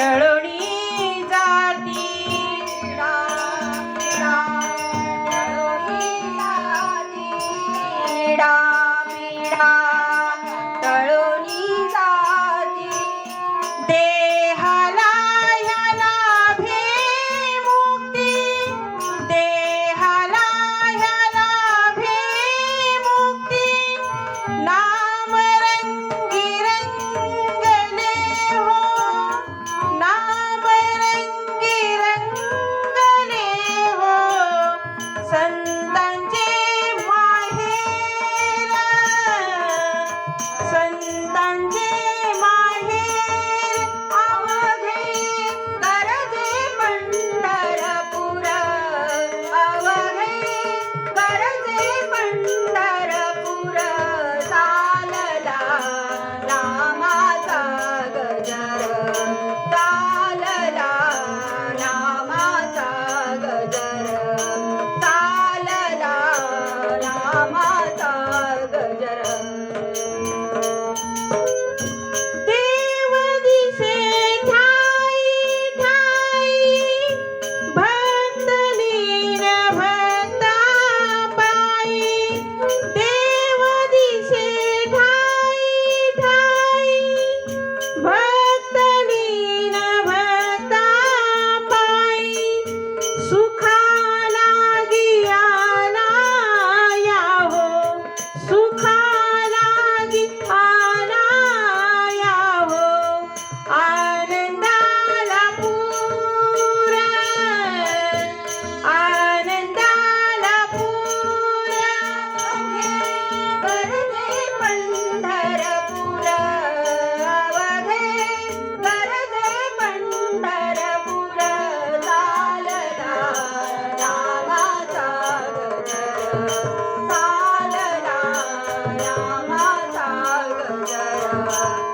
टळणी जाती. पीडा पीडा टळणी जाती देहाला ह्याला देहाला ह्याला Om साल राम रामाचा गजरा.